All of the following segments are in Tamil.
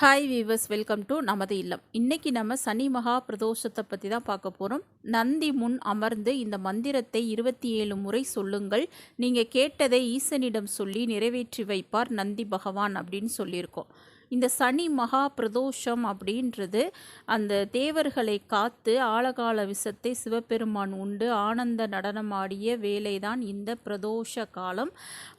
ஹாய் வீவர்ஸ் வெல்கம் டு நமது இல்லம். இன்னைக்கு நம்ம சனி மகா பிரதோஷத்தை பற்றி தான் பார்க்க போகிறோம் நந்தி முன் அமர்ந்து இந்த மந்திரத்தை இருபத்தி ஏழு முறை சொல்லுங்கள். நீங்கள் கேட்டதை ஈசனிடம் சொல்லி நிறைவேற்றி வைப்பார் நந்தி பகவான் அப்படின்னு சொல்லியிருக்கோம். இந்த சனி மகா பிரதோஷம் அப்படின்றது அந்த தேவர்களை காத்து ஆழகால விஷத்தை சிவபெருமான் உண்டு. ஆனந்த நடனமாடிய வேலைதான் இந்த பிரதோஷ காலம்.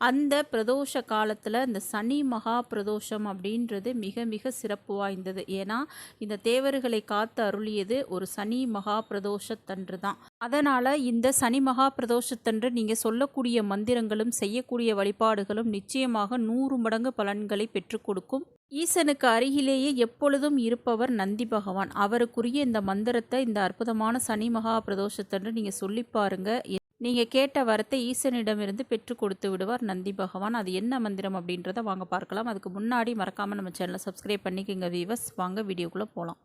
அந்த பிரதோஷ காலத்தில் இந்த சனி மகா பிரதோஷம் அப்படின்றது மிக மிக சிறப்பு வாய்ந்தது. ஏன்னா இந்த தேவர்களை காத்து அருளியது ஒரு சனி மகா பிரதோஷத்தன்று தான். அதனால் இந்த சனி மகா பிரதோஷத்தன்று நீங்கள் சொல்லக்கூடிய மந்திரங்களும் செய்யக்கூடிய வழிபாடுகளும் நிச்சயமாக நூறு மடங்கு பலன்களை பெற்றுக் கொடுக்கும். ஈசனுக்கு அருகிலேயே எப்பொழுதும் இருப்பவர் நந்தி பகவான். அவருக்குரிய இந்த மந்திரத்தை இந்த அற்புதமான சனி மகா பிரதோஷத்தன்று நீங்கள் சொல்லி பாருங்க. நீங்கள் கேட்ட வரத்தை ஈசனிடமிருந்து பெற்று கொடுத்து விடுவார் நந்தி பகவான். அது என்ன மந்திரம் அப்படின்றத வாங்க பார்க்கலாம். அதுக்கு முன்னாடி மறக்காமல் நம்ம சேனலை சப்ஸ்கிரைப் பண்ணிக்கோங்க வீவர்ஸ் வாங்க வீடியோக்குள்ளே போகலாம்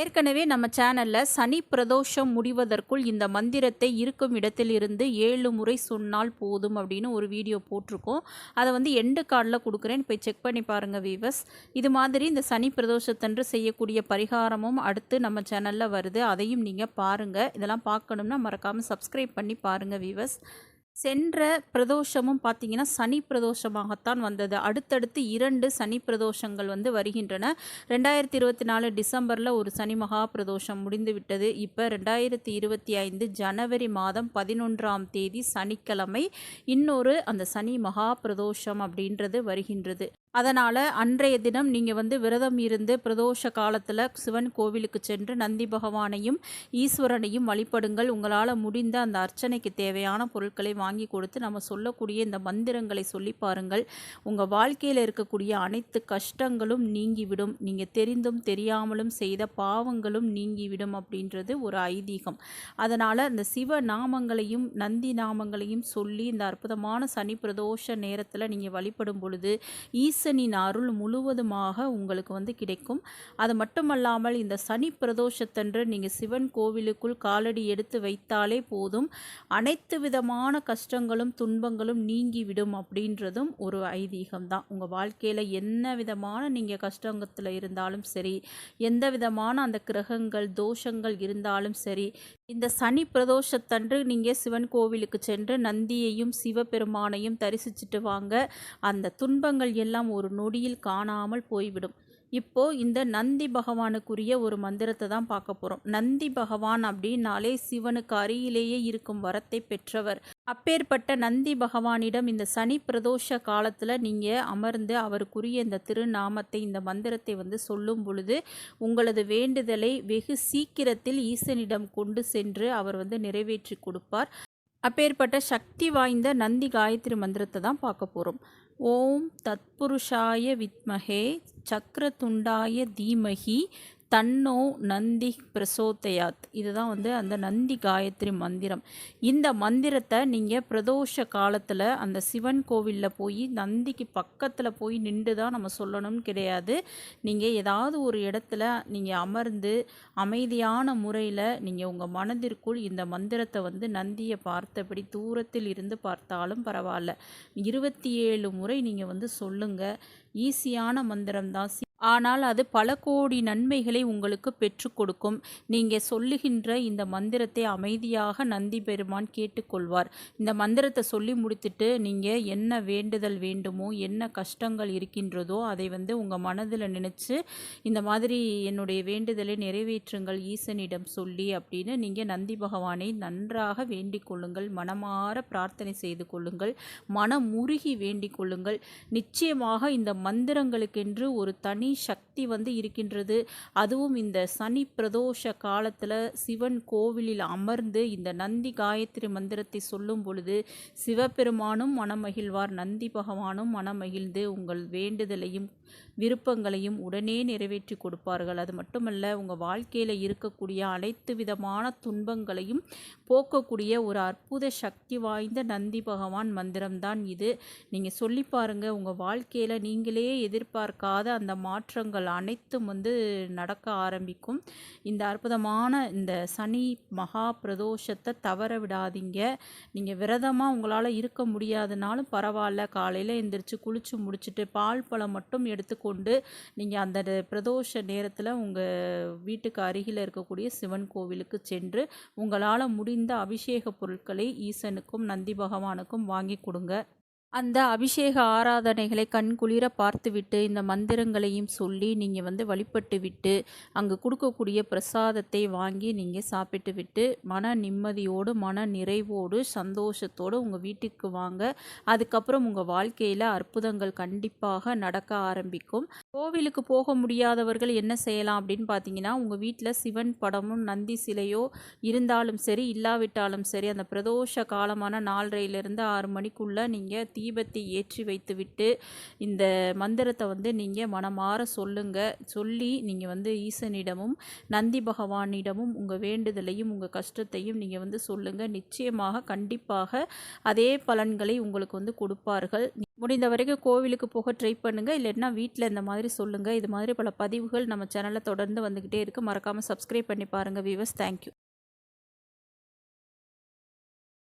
ஏற்கனவே நம்ம சேனலில் சனி பிரதோஷம் முடிவதற்குள் இந்த மந்திரத்தை இருக்கும் இடத்திலிருந்து ஏழு முறை சொன்னால் போதும் அப்படின்னு ஒரு வீடியோ போட்டிருக்கோம். அதை வந்து எண்டு கார்டில் கொடுக்குறேன். போய் செக் பண்ணி பாருங்கள் வீவர்ஸ் இது மாதிரி இந்த சனி பிரதோஷத்தன்று செய்யக்கூடிய பரிகாரமும் அடுத்து நம்ம சேனலில் வருது. அதையும் நீங்கள் பாருங்கள் இதெல்லாம் பார்க்கணும்னா மறக்காமல் சப்ஸ்கிரைப் பண்ணி பாருங்கள் வீவர்ஸ் சென்ற பிரதோஷமும் பார்த்தீங்கன்னா சனி பிரதோஷமாகத்தான் வந்தது. அடுத்தடுத்து இரண்டு சனி பிரதோஷங்கள் வந்து வருகின்றன. ரெண்டாயிரத்தி இருபத்தி நாலு டிசம்பரில் ஒரு சனி மகா பிரதோஷம் முடிந்துவிட்டது இப்போ ரெண்டாயிரத்தி இருபத்தி ஐந்து ஜனவரி மாதம் பதினொன்றாம் தேதி சனிக்கிழமை இன்னொரு அந்த சனி மகா பிரதோஷம் அப்படின்றது வருகின்றது. அதனால் அன்றைய தினம் நீங்கள் வந்து விரதம் இருந்து பிரதோஷ காலத்தில் சிவன் கோவிலுக்கு சென்று நந்தி பகவானையும் ஈஸ்வரனையும் வழிபடுங்கள். உங்களால் முடிந்த அந்த அர்ச்சனைக்கு தேவையான பொருட்களை வாங்கி கொடுத்து நம்ம சொல்லக்கூடிய இந்த மந்திரங்களை சொல்லி பாருங்கள். உங்கள் வாழ்க்கையில் இருக்கக்கூடிய அனைத்து கஷ்டங்களும் நீங்கிவிடும். நீங்கள் தெரிந்தும் தெரியாமலும் செய்த பாவங்களும் நீங்கிவிடும் அப்படின்றது ஒரு ஐதீகம். அதனால் இந்த சிவ நாமங்களையும் நந்தி நாமங்களையும் சொல்லி இந்த அற்புதமான சனி பிரதோஷ நேரத்தில் நீங்கள் வழிபடும் பொழுது ஈஸ் ஈசனின் அருள் முழுவதுமாக உங்களுக்கு வந்து கிடைக்கும். அது மட்டுமல்லாமல் இந்த சனி பிரதோஷத்தன்று நீங்கள் சிவன் கோவிலுக்குள் காலடி எடுத்து வைத்தாலே போதும். அனைத்து விதமான கஷ்டங்களும் துன்பங்களும் நீங்கிவிடும் அப்படின்றதும் ஒரு ஐதீகம் தான். உங்கள் வாழ்க்கையில் என்ன விதமான நீங்கள் கஷ்டத்தில் இருந்தாலும் சரி எந்த விதமான அந்த கிரகங்கள் தோஷங்கள் இருந்தாலும் சரி இந்த சனி பிரதோஷத்தன்று நீங்கள் சிவன் கோவிலுக்கு சென்று நந்தியையும் சிவபெருமானையும் தரிசிச்சுட்டு வாங்க. அந்த துன்பங்கள் எல்லாம் ஒரு நொடியில் காணாமல் போய்விடும். இப்போ இந்த நந்தி பகவானுக்குரிய ஒரு மந்திரத்தை தான் பார்க்க போகிறோம் நந்தி பகவான் அப்படின்னாலே சிவனுக்கு அருகிலேயே இருக்கும் வரத்தை பெற்றவர். அப்பேற்பட்ட நந்தி பகவானிடம் இந்த சனி பிரதோஷ காலத்தில் நீங்கள் அமர்ந்து அவருக்குரிய இந்த திருநாமத்தை இந்த மந்திரத்தை வந்து சொல்லும் பொழுது உங்களது வேண்டுதலை வெகு சீக்கிரத்தில் ஈசனிடம் கொண்டு சென்று அவர் வந்து நிறைவேற்றி கொடுப்பார். அப்பேற்பட்ட சக்தி வாய்ந்த நந்தி காயத்ரி மந்திரத்தை தான் பார்க்க போகிறோம் ஓம் தத்புருஷாய வித்மகே சக்கரதுண்டாய தீமகி தன்னோ நந்தி பிரசோதயாத். இதுதான் வந்து அந்த நந்தி காயத்ரி மந்திரம். இந்த மந்திரத்தை நீங்கள் பிரதோஷ காலத்தில் அந்த சிவன் கோவிலில் போய் நந்திக்கு பக்கத்தில் போய் நின்று தான் நம்ம சொல்லணும்னு கிடையாது. நீங்கள் ஏதாவது ஒரு இடத்துல நீங்கள் அமர்ந்து அமைதியான முறையில் நீங்கள் உங்கள் மனதிற்குள் இந்த மந்திரத்தை வந்து நந்தியை பார்த்தபடி தூரத்தில் இருந்து பார்த்தாலும் பரவாயில்ல. இருபத்தி ஏழு முறை நீங்கள் வந்து சொல்லுங்கள் ஈஸியான மந்திரம் தான் ஆனால் அது பல கோடி நன்மைகளை உங்களுக்கு பெற்றுக்கொடுக்கும் நீங்கள் சொல்லுகின்ற இந்த மந்திரத்தை அமைதியாக நந்தி பெருமான் கேட்டுக்கொள்வார். இந்த மந்திரத்தை சொல்லி முடித்துட்டு நீங்கள் என்ன வேண்டுதல் வேண்டுமோ என்ன கஷ்டங்கள் இருக்கின்றதோ அதை வந்து உங்கள் மனதில் நினச்சி இந்த மாதிரி என்னுடைய வேண்டுதலை நிறைவேற்றுங்கள் ஈசனிடம் சொல்லி அப்படின்னு நீங்கள் நந்தி பகவானை நன்றாக வேண்டிக் கொள்ளுங்கள். மனமாற பிரார்த்தனை செய்து கொள்ளுங்கள். மனம் முருகி வேண்டிக் கொள்ளுங்கள். நிச்சயமாக இந்த மந்திரங்களுக்கென்று ஒரு தனி சக்தி வந்து இருக்கின்றது. அதுவும் இந்த சனி பிரதோஷ காலத்தில் சிவன் கோவிலில் அமர்ந்து இந்த நந்தி காயத்ரி மந்திரத்தை சொல்லும் பொழுது சிவபெருமானும் மனமகிழ்வார். நந்தி பகவானும் மனமகிழ்ந்து உங்கள் வேண்டுதலையும் விருப்பங்களையும் உடனே நிறைவேற்றி கொடுப்பார்கள். அது மட்டுமல்ல உங்கள் வாழ்க்கையில் இருக்கக்கூடிய அனைத்து விதமான துன்பங்களையும் போக்கக்கூடிய ஒரு அற்புத சக்தி வாய்ந்த நந்தி பகவான் மந்திரம்தான் இது. நீங்கள் சொல்லி பாருங்கள் உங்கள் வாழ்க்கையில் நீங்களே எதிர்பார்க்காத அந்த மாற்றங்கள் அனைத்தும் வந்து நடக்க ஆரம்பிக்கும். இந்த அற்புதமான இந்த சனி மகா பிரதோஷத்தை தவற விடாதீங்க. நீங்கள் விரதமாக உங்களால் இருக்க முடியாதுனாலும் பரவாயில்ல. காலையில் எந்திரிச்சு குளிச்சு முடிச்சுட்டு பால் பழம் மட்டும் எடுத்து கொண்டு நீங்கள் அந்த பிரதோஷ நேரத்தில் உங்கள் வீட்டுக்கு அருகில் இருக்கக்கூடிய சிவன் கோவிலுக்கு சென்று உங்களால் முடிந்த அபிஷேக பொருட்களை ஈசனுக்கும் நந்தி பகவானுக்கும் வாங்கி கொடுங்க. அந்த அபிஷேக ஆராதனைகளை கண்குளிர பார்த்துவிட்டு இந்த மந்திரங்களையும் சொல்லி நீங்கள் வந்து வழிபட்டு விட்டு அங்கே கொடுக்கக்கூடிய பிரசாதத்தை வாங்கி நீங்கள் சாப்பிட்டு விட்டு மன நிம்மதியோடு மன நிறைவோடு சந்தோஷத்தோடு உங்கள் வீட்டுக்கு வாங்க. அதுக்கப்புறம் உங்கள் வாழ்க்கையில் அற்புதங்கள் கண்டிப்பாக நடக்க ஆரம்பிக்கும். கோவிலுக்கு போக முடியாதவர்கள் என்ன செய்யலாம் அப்படின்னு பார்த்தீங்கன்னா உங்கள் வீட்டில் சிவன் படமும் நந்தி சிலையோ இருந்தாலும் சரி இல்லாவிட்டாலும் சரி அந்த பிரதோஷ காலமான நாலரையிலிருந்து ஆறு மணிக்குள்ளே நீங்கள் தீபத்தை ஏற்றி வைத்துவிட்டு இந்த மந்திரத்தை வந்து நீங்கள் மனமாற சொல்லுங்க. சொல்லி நீங்கள் வந்து ஈசனிடமும் நந்தி பகவானிடமும் உங்கள் வேண்டுதலையும் உங்கள் கஷ்டத்தையும் நீங்கள் வந்து சொல்லுங்கள் நிச்சயமாக கண்டிப்பாக அதே பலன்களை உங்களுக்கு வந்து கொடுப்பார்கள். முடிந்த வரைக்கும் கோவிலுக்கு போக ட்ரை பண்ணுங்கள் இல்லைன்னா வீட்டில் இந்த மாதிரி சொல்லுங்கள் இது மாதிரி பல பதிவுகள் நம்ம சேனலில் தொடர்ந்து வந்துக்கிட்டே இருக்குது மறக்காமல் சப்ஸ்கிரைப் பண்ணி பாருங்கள் விவஸ் தேங்க்யூ